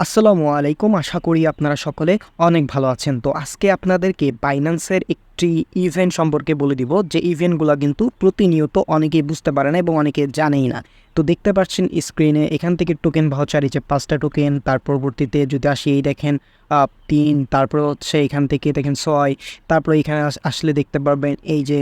আসসালামু আলাইকুম। আশা করি আপনারা সকলে অনেক ভালো আছেন। তো আজকে আপনাদেরকে বাইন্যান্সের একটি ইভেন্ট সম্পর্কে বলে দিব। যে ইভেন্টগুলো কিন্তু প্রতিনিয়ত অনেকেই বুঝতে পারে না এবং অনেকে জানেই না। তো দেখতে পাচ্ছেন স্ক্রিনে এখান থেকে টোকেন ভাউচার এই পাঁচটা টোকেন তার পরবর্তীতে যদি আসি, এই দেখেন তিন, তারপর হচ্ছে এখান থেকে দেখেন ছয়, তারপর এখানে আসলে দেখতে পারবেন এই যে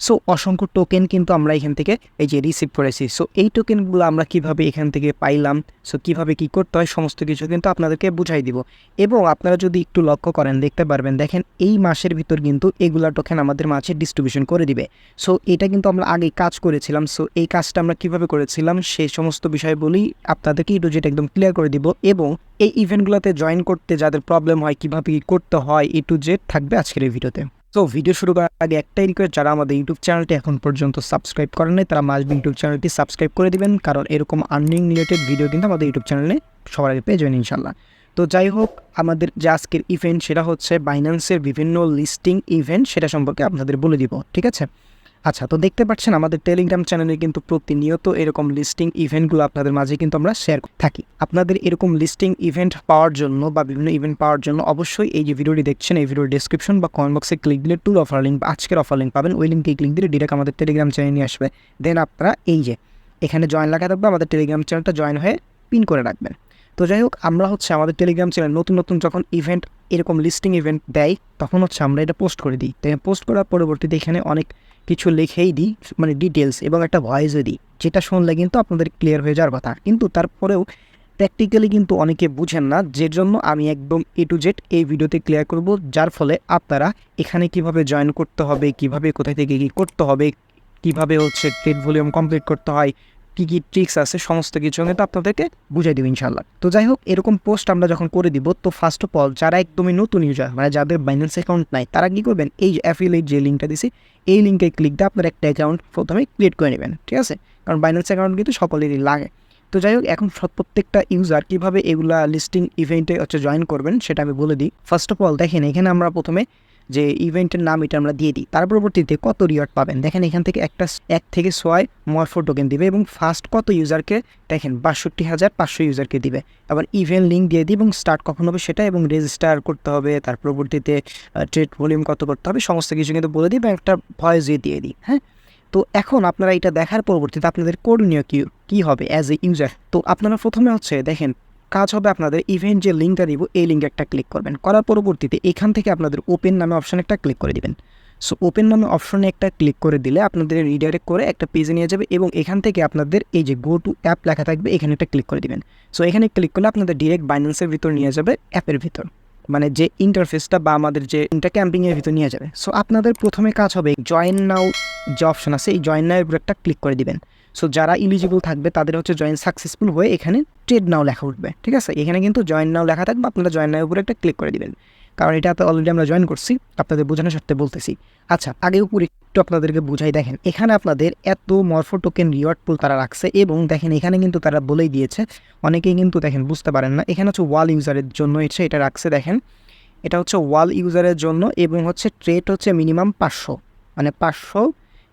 সো অসংখ্য টোকেন কিন্তু আমরা এখান থেকে এই যে রিসিভ করেছি। সো এই টোকেনগুলো আমরা কীভাবে এখান থেকে পাইলাম? সো কীভাবে কি করতে হয়? সমস্ত কিছু কিন্তু আপনাদেরকে বুঝাই দিব। এবং আপনারা যদি একটু লক্ষ্য করেন, দেখতে পারবেন, দেখেন এই মাসের ভিতর কিন্তু এগুলা টোকেন আমাদের মাঝে ডিস্ট্রিবিউশন করে দিবে। সো এটা কিন্তু আমরা আগে কাজ করেছিলাম। সো এই কাজটা আমরা কীভাবে করেছিলাম? সেই সমস্ত বিষয় বলেই আপনাদেরকে একটু যেটা একদম ক্লিয়ার করে দিব। এবং এই ইভেন্টগুলোতে জয়েন করতে যাদের প্রবলেম হয়, কীভাবে কি করতে হয়, এ টু জেড থাকবে আজকের এই ভিডিওতে তো ভিডিও শুরু করার আগে একটাই রিকোয়েস্ট যারা আমাদের ইউটিউব চ্যানেলটি এখন পর্যন্ত সাবস্ক্রাইব করেন নাই, তারা মাসবি ইউটিউব চ্যানেলটি সাবস্ক্রাইব করে দিবেন, কারণ এরকম আর্নিং রিলেটেড ভিডিও কিন্তু আমাদের ইউটিউব চ্যানেলে সবার আগে পেয়ে যাবেন ইনশাল্লাহ তো যাই হোক, আমাদের যে আজকের ইভেন্ট সেটা হচ্ছে বাইন্যান্সের বিভিন্ন লিস্টিং ইভেন্ট সেটা সম্পর্কে আপনাদের বলে দিব, ঠিক আছে? আচ্ছা তো দেখতে পাচ্ছেন আমাদের টেলিগ্রাম চ্যানেলে কিন্তু প্রতিনিয়ত এরকম লিস্টিং ইভেন্টগুলো আপনাদের মাঝে কিন্তু আমরা শেয়ার থাকি। আপনাদের এরকম লিস্টিং ইভেন্ট পাওয়ার জন্য বা বিভিন্ন ইভেন্ট পাওয়ার জন্য অবশ্যই এই যে ভিডিওটি দেখছেন, এই ভিডিওর ডিসক্রিপশন বা কমেন্ট বক্সে ক্লিক দিলে টুল অফার লিঙ্ক বা আজকের অফার লিঙ্ক পাবেন। ওই লিঙ্কে ক্লিক দিলে ডিরেক্ট আমাদের টেলিগ্রাম চ্যানেল নিয়ে আসবে। দেন আপনারা এই যে, এখানে জয়েন লেখা থাকবে, আমাদের টেলিগ্রাম চ্যানেলটা জয়েন হয়ে পিন করে রাখবেন। তো যাই হোক, আমরা হচ্ছে আমাদের টেলিগ্রাম চ্যানেল নতুন নতুন যখন ইভেন্ট এরকম লিস্টিং ইভেন্ট দেয়, তখন হচ্ছে আমরা এটা পোস্ট করে দিই। তাই পোস্ট করার পরবর্তীতে এখানে অনেক কিছু লিখেই দিই মানে ডিটেলস এবং একটা ভয়েসও দিই, যেটা শুনলে কিন্তু আপনাদের ক্লিয়ার হয়ে যাওয়ার কথা। কিন্তু তারপরেও প্র্যাকটিক্যালি কিন্তু অনেকে বুঝেন না, যে জন্য আমি একদম এ টু জেড এই ভিডিওতে ক্লিয়ার করব, যার ফলে আপনারা এখানে কীভাবে জয়েন করতে হবে, কীভাবে কোথায় থেকে কী করতে হবে, কীভাবে হচ্ছে ট্রেড ভলিউম কমপ্লিট করতে হয় কী কী ট্রিক্স আছে, সমস্ত কিছু কিন্তু আপনাদেরকে বুঝাই দেবো ইনশাল্লাহ তো যাই হোক, এরকম পোস্ট আমরা যখন করে দিব, তো ফার্স্ট অফ অল যারা একদমই নতুন ইউজার মানে যাদের বাইন্যান্স অ্যাকাউন্ট নাই, তারা কী করবেন? এই অ্যাফিলেট যে লিঙ্কটা দিছি, এই লিঙ্কে ক্লিক দিয়ে আপনার একটা অ্যাকাউন্ট প্রথমে ক্রিয়েট করে নেবেন, ঠিক আছে? কারণ বাইন্যান্স অ্যাকাউন্ট কিন্তু সকলেরই লাগে। তো যাই হোক, এখন প্রত্যেকটা ইউজার কীভাবে এগুলা লিস্টিং ইভেন্টে হচ্ছে জয়েন করবেন, সেটা আমি বলে দিই। ফার্স্ট অফ অল দেখেন, এখানে আমরা প্রথমে যে ইভেন্টের নাম এটা আমরা দিয়ে দিই। তার পরবর্তীতে কত রিওয়ার্ড পাবেন? দেখেন এখান থেকে একটা এক থেকে ছয় মরফো টোকেন দিবে এবং ফার্স্ট কত ইউজারকে? দেখেন বাষট্টি হাজার পাঁচশো ইউজারকে দিবে। আবার ইভেন্ট লিঙ্ক দিয়ে দিই এবং স্টার্ট কখন হবে সেটা এবং রেজিস্টার করতে হবে। তার পরবর্তীতে ট্রেড ভলিউম কত করতে হবে সমস্ত কিছু কিন্তু বলে দিই এবং একটা ভয়েস দিয়ে দিয়ে দিই হ্যাঁ? তো এখন আপনারা এটা দেখার পরবর্তীতে আপনাদের করণীয় কী কী হবে অ্যাজ এ ইউজার তো আপনারা প্রথমে হচ্ছে দেখেন কাজ হবে আপনাদের ইভেন্ট যে লিঙ্কটা দিব, এই লিঙ্কে একটা ক্লিক করবেন। করার পরবর্তীতে এখান থেকে আপনাদের ওপেন নামে অপশন একটা ক্লিক করে দিবেন। সো ওপেন নামে অপশনে একটা ক্লিক করে দিলে আপনাদের রিডাইরেক্ট করে একটা পেজে নিয়ে যাবে এবং এখান থেকে আপনাদের এই যে গো টু অ্যাপ লেখা থাকবে, এখানে একটা ক্লিক করে দিবেন। সো এখানে ক্লিক করলে আপনাদের ডিরেক্ট বাইন্যান্সের ভিতর নিয়ে যাবে অ্যাপের ভিতর। মানে যে ইন্টারফেসটা বা আমাদের যে ইন্টার ক্যাম্পিংয়ের ভিতর নিয়ে যাবে। সো আপনাদের প্রথমে কাজ হবে জয়েন নাও যে অপশন আছে, এই জয়েন নাও উপর একটা ক্লিক করে দিবেন। সো যারা ইলিজিবল থাকবে, তাদের হচ্ছে জয়েন সাকসেসফুল হয়ে এখানে ট্রেড নাও লেখা উঠবে, ঠিক আছে? এখানে কিন্তু জয়েন নাও লেখা থাকবে, আপনারা জয়েন নাও উপরে একটা ক্লিক করে দিবেন। কারণ এটা তো অলরেডি আমরা জয়েন করছি, আপনাদের বোঝানোর সাথে বলতেছি। আচ্ছা আগে উপরে একটু আপনাদেরকে বুঝাই, দেখেন, এখানে আপনাদের এত মরফো টোকেন রিওয়ার্ড পুল তারা রাখছে এবং দেখেন, এখানে কিন্তু তারা বলেই দিয়েছে, অনেকেই কিন্তু দেখেন, বুঝতে পারেন না, এখানে হচ্ছে ওয়াল ইউজারের জন্য হচ্ছে এটা রাখছে, দেখেন, এটা হচ্ছে ওয়াল ইউজারের জন্য এবং হচ্ছে ট্রেড হচ্ছে মিনিমাম পাঁচশো মানে পাঁচশো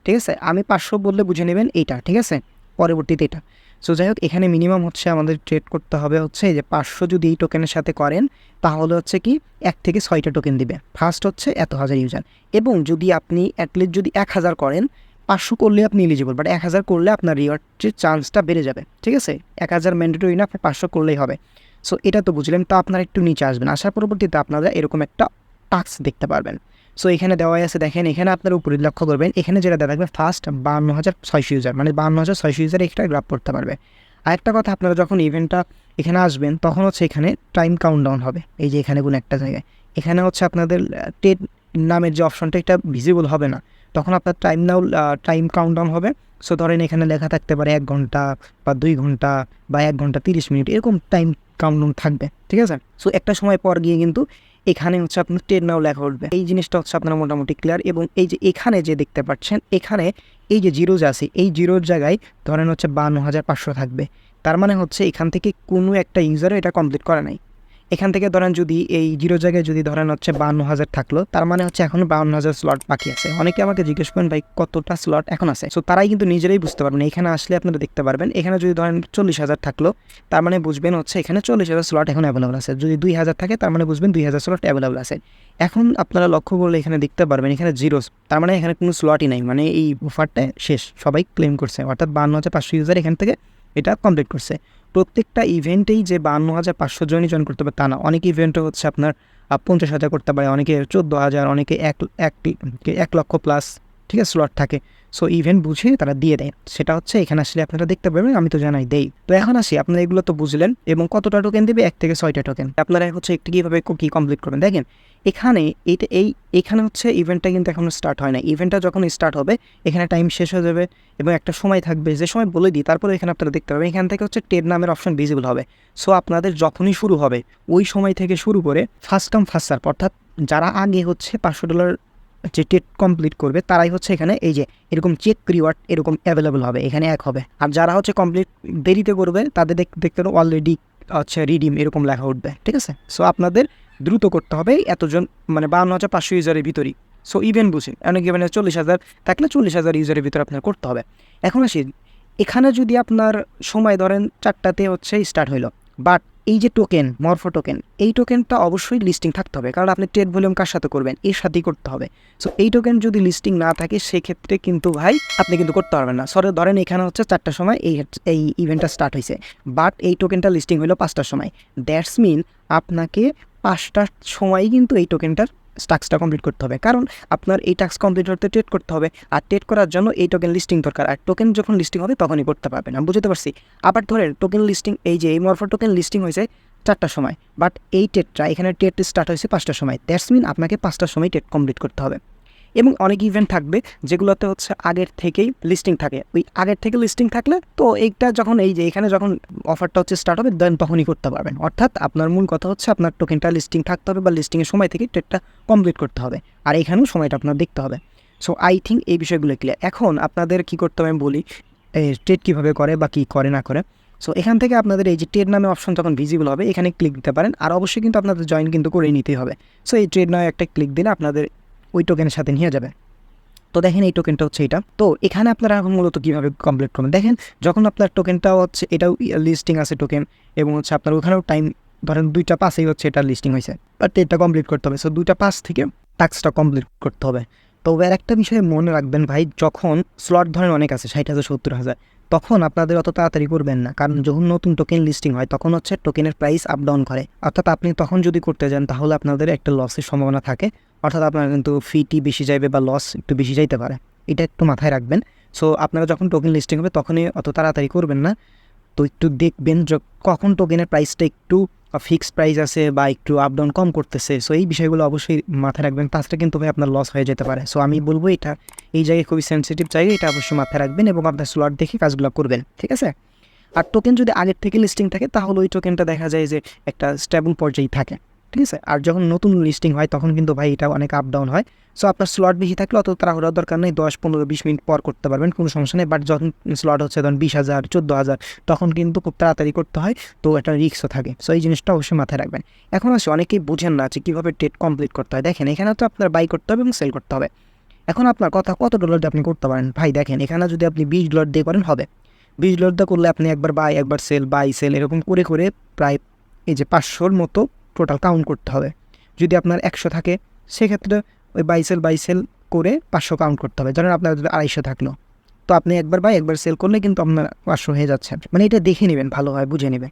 ঠিক আছে? আমি পাঁচশো বললে বুঝে নেবেন এইটা, ঠিক আছে? পরবর্তীতে এটা। সো যাই হোক, এখানে মিনিমাম হচ্ছে আমাদের ট্রেড করতে হবে হচ্ছে যে পাঁচশো যদি এই টোকেনের সাথে করেন, তাহলে হচ্ছে কি এক থেকে ছয়টা টোকেন দিবে। ফার্স্ট হচ্ছে এত হাজার ইউজার এবং যদি আপনি অ্যাটলিস্ট যদি এক হাজার করেন, পাঁচশো করলে আপনি এলিজিবল বাট এক হাজার করলে আপনার রিওয়ার্ডের চান্সটা বেড়ে যাবে, ঠিক আছে? এক হাজার ম্যান্ডেটরি না আপনি পাঁচশো করলেই হবে। সো এটা তো বুঝলেন, তো আপনারা একটু নিচে আসবেন। আসার পরবর্তীতে আপনারা এরকম একটা টাস্ক দেখতে পারবেন। সো এখানে দেওয়া আছে, দেখেন, এখানে আপনারা উপরে লক্ষ্য করবেন, এখানে যেটা দেওয়া থাকবে ফার্স্ট বান্ন হাজার ছয়শো ইউজার মানে বান্ন হাজার ছয়শো ইউজার একটা গ্রাফ করতে পারবে। আরেকটা কথা, আপনারা যখন ইভেন্টটা এখানে আসবেন, তখন হচ্ছে এখানে টাইম কাউন্টডাউন হবে, এই যে এখানে কোনো একটা জায়গায়। এখানে হচ্ছে আপনাদের টেট নামের যে অপশনটা এটা ভিজিবল হবে না। তখন আপনার টাইম নাও টাইম কাউন্টডাউন হবে। সো ধরেন এখানে লেখা থাকতে পারে এক ঘণ্টা বা দুই ঘণ্টা বা এক ঘণ্টা তিরিশ মিনিট, এরকম টাইম কাউন্টডাউন থাকবে, ঠিক আছে? সো একটা সময় পর গিয়ে কিন্তু এখানে হচ্ছে আপনার টেন নাও লেখা উঠবে। এই জিনিসটা হচ্ছে আপনার মোটামুটি ক্লিয়ার এবং এই যে এখানে যে দেখতে পাচ্ছেন, এখানে এই যে জিরোজ আছে, এই জিরোর জায়গায় ধরেন হচ্ছে বান্ন হাজার পাঁচশো থাকবে। তার মানে হচ্ছে এখান থেকে কোনো একটা ইউজারও এটা কমপ্লিট করা নাই। এখান থেকে ধরেন যদি এই জিরো জায়গায় যদি ধরেন হচ্ছে বান্ন হাজার থাকল, তার মানে হচ্ছে এখন বান্ন হাজার স্লট বাকি আছে। অনেকে আমাকে জিজ্ঞেস করেন, ভাই, কতটা স্লট এখন আছে? সো তারাই কিন্তু নিজেরাই বুঝতে পারবেন। এখানে আসলে আপনারা দেখতে পারবেন, এখানে যদি ধরেন চল্লিশ হাজার থাকল, তার মানে বুঝবেন হচ্ছে এখানে চল্লিশ হাজার স্লট এখন অ্যাভেলেবল আছে। যদি দুই হাজার থাকে, তার মানে বুঝবেন দুই হাজার স্লট অ্যাভেলেবল আছে। এখন আপনারা লক্ষ্য করলে এখানে দেখতে পারবেন, এখানে জিরো তার মানে এখানে কোনো স্লটই নাই। মানে এই অফারটা শেষ, সবাই ক্লেম করছে। অর্থাৎ বান্ন হাজার পাঁচশো ইউজার এখান থেকে এটা কমপ্লিট করছে। প্রত্যেকটা ইভেন্টেই যে বান্ন হাজার পাঁচশো জনই জয়েন করতে পারে, তা না। অনেক ইভেন্টও হচ্ছে আপনার পঞ্চাশ হাজার করতে পারে, অনেকে চোদ্দ হাজার, অনেকে এক এক এক লক্ষ প্লাস ঠিক আছে স্লট থাকে। সো ইভেন্ট বুঝে তারা দিয়ে দেয়। সেটা হচ্ছে এখানে আসলে আপনারা দেখতে পাবেন আমি তো জানাই দেই। তো এখন আসি, আপনারা এগুলো তো বুঝলেন, এবং কতটা টোকেন দেবে? এক থেকে ছয়টা টোকেন আপনারা হচ্ছে একটু কীভাবে কি কমপ্লিট করবেন? দেখেন, এখানে এইটা এই এখানে হচ্ছে ইভেন্টটা কিন্তু এখনও স্টার্ট হয় না ইভেন্টটা যখন স্টার্ট হবে, এখানে টাইম শেষ হয়ে যাবে, এবং একটা সময় থাকবে। যে সময় বলে দিই, তারপরে এখানে আপনারা দেখতে পাবেন, এখান থেকে হচ্ছে টেড নামের অপশন ভিজিবল হবে। সো আপনাদের যখনই শুরু হবে, ওই সময় থেকে শুরু করে ফার্স্ট কাম ফার্স্ট সার্ভ অর্থাৎ যারা আগে হচ্ছে পাঁচশো ডলার যে টেট কমপ্লিট করবে, তারাই হচ্ছে এখানে এই যে এরকম চেক রিওয়ার্ড এরকম অ্যাভেলেবল হবে, এখানে এক হবে। আর যারা হচ্ছে কমপ্লিট দেরিতে করবে, তাদের দেখ- দেখতে অলরেডি হচ্ছে রিডিম এরকম লেখা উঠবে, ঠিক আছে? সো আপনাদের দ্রুত করতে হবে এতজন মানে বান্ন হাজার পাঁচশো ইউজারের ভিতরেই। সো ইভেন বুঝে অনেক ইভেন্টে চল্লিশ হাজার, থাকলে চল্লিশ হাজার ইউজারের ভিতরে আপনার করতে হবে। এখন আসি, এখানে যদি আপনার সময় ধরেন চারটাতে হচ্ছে স্টার্ট হইল বাট এই যে টোকেন মরফো টোকেন এই টোকেনটা অবশ্যই লিস্টিং থাকতে হবে। কারণ আপনি ট্রেড ভলিউম কার সাথে করবেন? এর সাথেই করতে হবে। সো এই টোকেন যদি লিস্টিং না থাকে, সেক্ষেত্রে কিন্তু ভাই, আপনি কিন্তু করতে পারবেন না। সরে ধরেন এখানে হচ্ছে চারটার সময় এই এই ইভেন্টটা স্টার্ট হয়েছে। বাট এই টোকেনটা লিস্টিং হলো পাঁচটার সময়। দ্যাটস মিন আপনাকে পাঁচটার সময়ই কিন্তু এই টোকেনটার টাস্কটা কমপ্লিট করতে হবে। কারণ আপনার এই টাস্ক কমপ্লিট করতে ট্রেড করতে হবে। আর ট্রেড করার জন্য এই টোকেন লিস্টিং দরকার। আর টোকেন যখন লিস্টিং হবে, তখনই করতে পারবেন। আমি বুঝতে পারছি? আবার ধরেন টোকেন লিস্টিং এই যে, এই মরফো টোকেন লিস্টিং হয়েছে চারটার সময়। বাট এই টেটটা এখানে টেট স্টার্ট হয়েছে পাঁচটার সময়। দ্যাটস মিন আপনাকে পাঁচটার সময় টেট কমপ্লিট করতে হবে। এবং অনেক ইভেন্ট থাকবে, যেগুলোতে হচ্ছে আগের থেকেই লিস্টিং থাকে। ওই আগের থেকে লিস্টিং থাকলে তো এইটা যখন এই যে এখানে যখন অফারটা হচ্ছে স্টার্ট হবে দেন তখনই করতে পারবেন। অর্থাৎ আপনার মূল কথা হচ্ছে আপনার টোকেনটা লিস্টিং থাকতে হবে বা লিস্টিংয়ের সময় থেকে ট্রেডটা কমপ্লিট করতে হবে। আর এখানেও সময়টা আপনার দেখতে হবে। সো আই থিঙ্ক এই বিষয়গুলো ক্লিয়ার এখন আপনাদের কী করতে হবে আমি বলি ট্রেড কীভাবে করে বা কী করে না করে। সো এখান থেকে আপনাদের এই যে ট্রেড নামে অপশন যখন ভিজিবল হবে, এখানে ক্লিক দিতে পারেন। আর অবশ্যই কিন্তু আপনাদের জয়েন কিন্তু করেই নিতেই হবে। সো এই ট্রেড নামে একটা ক্লিক দিলে আপনাদের ওই টোকেনের সাথে নিয়ে যাবে তো দেখেন এই টোকেনটা হচ্ছে এটা। তো এখানে আপনারা মূলত কীভাবে কমপ্লিট করবেন? দেখেন, যখন আপনার টোকেনটাও হচ্ছে, এটাও লিস্টিং আছে টোকেন এবং হচ্ছে আপনার ওখানেও টাইম ধরেন দুইটা পাসেই হচ্ছে এটা লিস্টিং হয়েছে। বাট এটা কমপ্লিট করতে হবে। সো দুইটা পাস থেকে টাস্কটা কমপ্লিট করতে হবে। তো আর একটা বিষয়ে মনে রাখবেন ভাই, যখন স্লট ধরেন অনেক আছে, ষাট হাজার, সত্তর হাজার তখন আপনাদের অত তাড়াতাড়ি করবেন না। কারণ যখন নতুন টোকেন লিস্টিং হয়, তখন হচ্ছে টোকেনের প্রাইস আপ ডাউন করে। অর্থাৎ আপনি তখন যদি করতে যান, তাহলে আপনাদের একটা লসের সম্ভাবনা থাকে। অর্থাৎ আপনার কিন্তু ফিটি বেশি যাইবে বা লস একটু বেশি যাইতে পারে। এটা একটু মাথায় রাখবেন। সো আপনারা যখন টোকেন লিস্টিং হবে, তখনই অত তাড়াতাড়ি করবেন না। তো একটু দেখবেন কখন টোকেনের প্রাইসটা একটু ফিক্সড প্রাইস আছে বা একটু আপ ডাউন কম করতেছে সো এই বিষয়গুলো অবশ্যই মাথায় রাখবেন। তাছাড়া কিন্তু ভাই আপনার লস হয়ে যেতে পারে। সো আমি বলব এটা, এই জায়গায় খুবই সেন্সিটিভ জায়গা এটা অবশ্যই মাথায় রাখবেন এবং আপনার স্লট দেখে কাজগুলো করবেন, ঠিক আছে? আর টোকেন যদি আগের থেকে লিস্টিং থাকে, তাহলে ওই টোকেনটা দেখা যায় যে একটা স্টেবল পর্যায়ে থাকে। ঠিক আছে? আর যখন নতুন লিস্টিং হয়, তখন কিন্তু ভাই এটা অনেক আপ ডাউন হয়। সো আপনার স্লট বেশি থাকলে অত তাড়াহুড়ার দরকার নেই। দশ, পনেরো, বিশ মিনিট পর করতে পারবেন, কোনো সমস্যা নেই। বাট যখন স্লট হচ্ছে, ধরুন বিশ হাজার, চোদ্দ হাজার, তখন কিন্তু খুব তাড়াতাড়ি করতে হয়। তো একটা রিক্সও থাকে। সো এই জিনিসটা অবশ্যই মাথায় রাখবেন। এখন আসে, অনেকেই বুঝেন না যে কীভাবে ট্রেড কমপ্লিট করতে হয়। দেখেন, এখানে তো আপনার বাই করতে হবে এবং সেল করতে হবে। এখন আপনার কথা, কত ডলার দিয়ে আপনি করতে পারেন? ভাই, দেখেন, এখানে যদি আপনি বিশ ডলার দিয়ে করেন, হবে। বিশ ডলার দিয়ে করলে আপনি একবার বাই একবার সেল বাই সেল এরকম করে করে প্রায় এই যে পাঁচশোর মতো টোটাল কাউন্ট করতে হবে। যদি আপনার একশো থাকে, সেক্ষেত্রে ওই বাইসেল বাইসেল করে পাঁচশো কাউন্ট করতে হবে। ধরেন আপনার যদি আড়াইশো থাকল। তো আপনি একবার বাই একবার সেল করলে কিন্তু আপনার পাঁচশো হয়ে যাচ্ছে। মানে এটা দেখে নেবেন ভালোভাবে বুঝে নেবেন।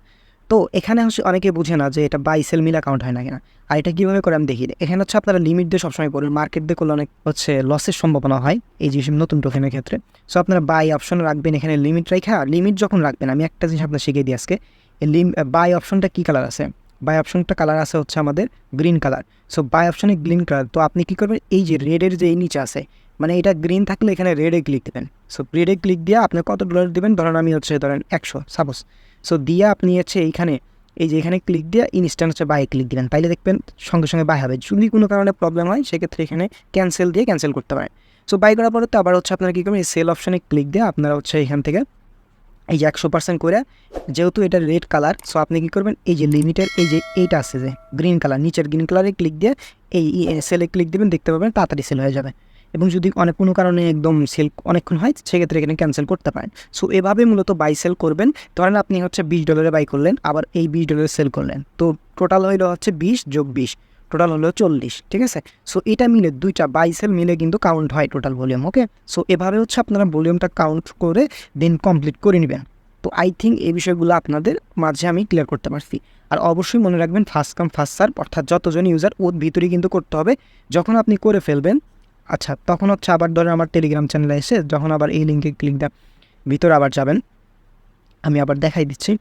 তো এখানে হচ্ছে অনেকে বুঝে না যে এটা বাই সেল মিল অ্যাকাউন্ট হয় না কিনা? আর এটা কীভাবে করে আমি দেখি? এখানে হচ্ছে আপনারা লিমিট দিয়ে সবসময় করবেন মার্কেট দিয়ে করলে অনেক হচ্ছে লসের সম্ভাবনা হয় এই জিনিস নতুন টোকেনের ক্ষেত্রে। সো আপনারা বাই অপশন রাখবেন এখানে লিমিট রেখা। লিমিট যখন রাখবেন, আমি একটা জিনিস আপনার শিখিয়ে দিই আজকে। লিম বাই অপশনটা কী কালার আছে? বাই অপশনটা কালার আছে হচ্ছে আমাদের গ্রিন কালার। সো বাই অপশনে গ্রিন কালার, তো আপনি কী করবেন? এই যে রেডের যে এই নিচে আছে মানে এটা গ্রিন থাকলে এখানে রেডে ক্লিক দেবেন। সো রেডে ক্লিক দিয়ে আপনি কত ডলার দেবেন? ধরেন আমি হচ্ছে ধরেন একশো সাপোজ সো দিয়ে আপনি হচ্ছে এইখানে, এই যে এখানে ক্লিক দিয়ে ইনস্ট্যান্ট হচ্ছে বাই ক্লিক দিবেন। তাইলে দেখবেন সঙ্গে সঙ্গে বাই হবে। যদি কোনো কারণে প্রবলেম হয়, সেক্ষেত্রে এখানে ক্যান্সেল দিয়ে ক্যান্সেল করতে পারেন। সো বাই করার পরে তো আবার হচ্ছে আপনারা কী করবেন? এই সেল অপশানে ক্লিক দিয়ে আপনারা হচ্ছে এখান থেকে এই যে একশো পার্সেন্ট করে যেহেতু এটা রেড কালার সো আপনি কী করবেন এই যে লিমিটের এই যে এইটা আছে যে গ্রিন কালার নিচের গ্রিন কালারে ক্লিক দিয়ে এই সেলে ক্লিক দেবেন দেখতে পাবেন তাড়াতাড়ি সেল হয়ে যাবে। এবং যদি অনেক কোনো কারণে একদম সেল অনেকক্ষণ হয় সেক্ষেত্রে এখানে ক্যান্সেল করতে পারেন। সো এভাবে মূলত বাই সেল করবেন। ধরেন আপনি হচ্ছে বিশ ডলারে বাই করলেন আবার এই বিশ ডলারে সেল করলেন। তো টোটাল হইল হচ্ছে বিশ যোগ বিশ। টোটাল হলো চল্লিশ, ঠিক আছে? সো এটা মিলে, দুইটা বাই সেল মিলে কিন্তু কাউন্ট হয় টোটাল ভলিউম ওকে সো এভাবে হচ্ছে আপনারা ভলিউমটা কাউন্ট করে দেন কমপ্লিট করে নেবেন। তো আই থিঙ্ক এই বিষয়গুলো আপনাদের মাঝে আমি ক্লিয়ার করতে পারছি। আর অবশ্যই মনে রাখবেন ফার্স্ট কাম ফার্স্ট সার্ভ অর্থাৎ যতজন ইউজার ওর ভিতরেই কিন্তু করতে হবে। যখন আপনি করে ফেলবেন আচ্ছা তখন হচ্ছে আবার ধরেন আমার টেলিগ্রাম চ্যানেলে এসে, যখন আবার এই লিঙ্কে ক্লিক দেন, ভিতরে আবার যাবেন। আমি আবার দেখাই দিচ্ছি।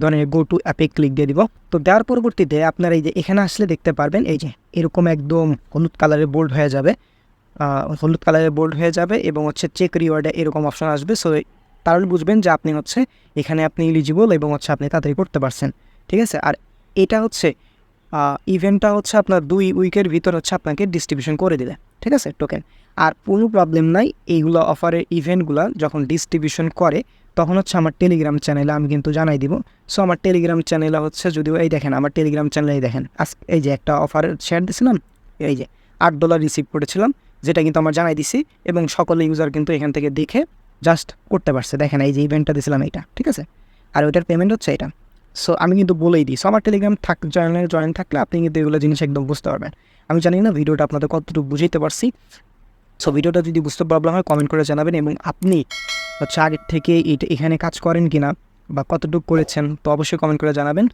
ধরেন গো টু অ্যাপে ক্লিক দিয়ে দিব। তো দেওয়ার পরবর্তীতে আপনার এই যে এখানে আসলে দেখতে পারবেন, এই যে এরকম একদম হলুদ কালারের বোল্ড হয়ে যাবে। হলুদ কালারের বোল্ড হয়ে যাবে এবং হচ্ছে চেক রিওয়ার্ডে এরকম অপশন আসবে। সো তাহলে বুঝবেন যে আপনি হচ্ছে এখানে আপনি ইলিজিবল এবং হচ্ছে আপনি তাড়াতাড়ি করতে পারছেন। ঠিক আছে? আর এটা হচ্ছে ইভেন্টটা হচ্ছে আপনার দুই উইকের ভিতর হচ্ছে আপনাকে ডিস্ট্রিবিউশন করে দিলে ঠিক আছে? টোকেন আর কোনো প্রবলেম নাই, এইগুলো অফারের ইভেন্টগুলো যখন ডিস্ট্রিবিউশন করে তখন হচ্ছে আমার টেলিগ্রাম চ্যানেলে আমি কিন্তু জানাই দিব। সো আমার টেলিগ্রাম চ্যানেলে হচ্ছে যদিও এই দেখেন, আমার টেলিগ্রাম চ্যানেলেই দেখেন, আজ এই যে একটা অফার শেয়ার দিয়েছিলাম এই যে আট ডলার রিসিভ করেছিলাম, যেটা কিন্তু আমার জানাই দিছি এবং সকল ইউজার কিন্তু এখান থেকে দেখে জাস্ট করতে পারছে। দেখেন, এই যে ইভেন্টটা দিয়েছিলাম এইটা, ঠিক আছে? আর ওইটার পেমেন্ট হচ্ছে এটা। সো আমি কিন্তু বলেই দিই সো আমার টেলিগ্রাম থাক চ্যানেলে জয়েন থাকলে আপনি কিন্তু এগুলো জিনিস একদম বুঝতে পারবেন। আমি জানি না ভিডিওটা আপনাদের কতটুকু বুঝাইতে পারছি। সো ভিডিওটা যদি বুঝতে প্রবলেম হয় কমেন্ট করে জানাবেন এবং আপনি হচ্ছে আগের থেকে এটা এখানে কাজ করেন কি না বা কতটুকু করেছেন, তো অবশ্যই কমেন্ট করে জানাবেন।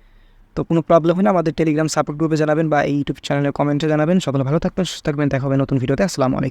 তো কোনো প্রবলেম হয় না আমাদের টেলিগ্রাম সাপোর্ট গ্রুপে জানাবেন বা এই ইউটিউব চ্যানেলে কমেন্টে জানাবেন। সকলে ভালো থাকবেন, সুস্থ থাকবেন। দেখা হবে নতুন ভিডিওতে আসসালামু আলাইকুম।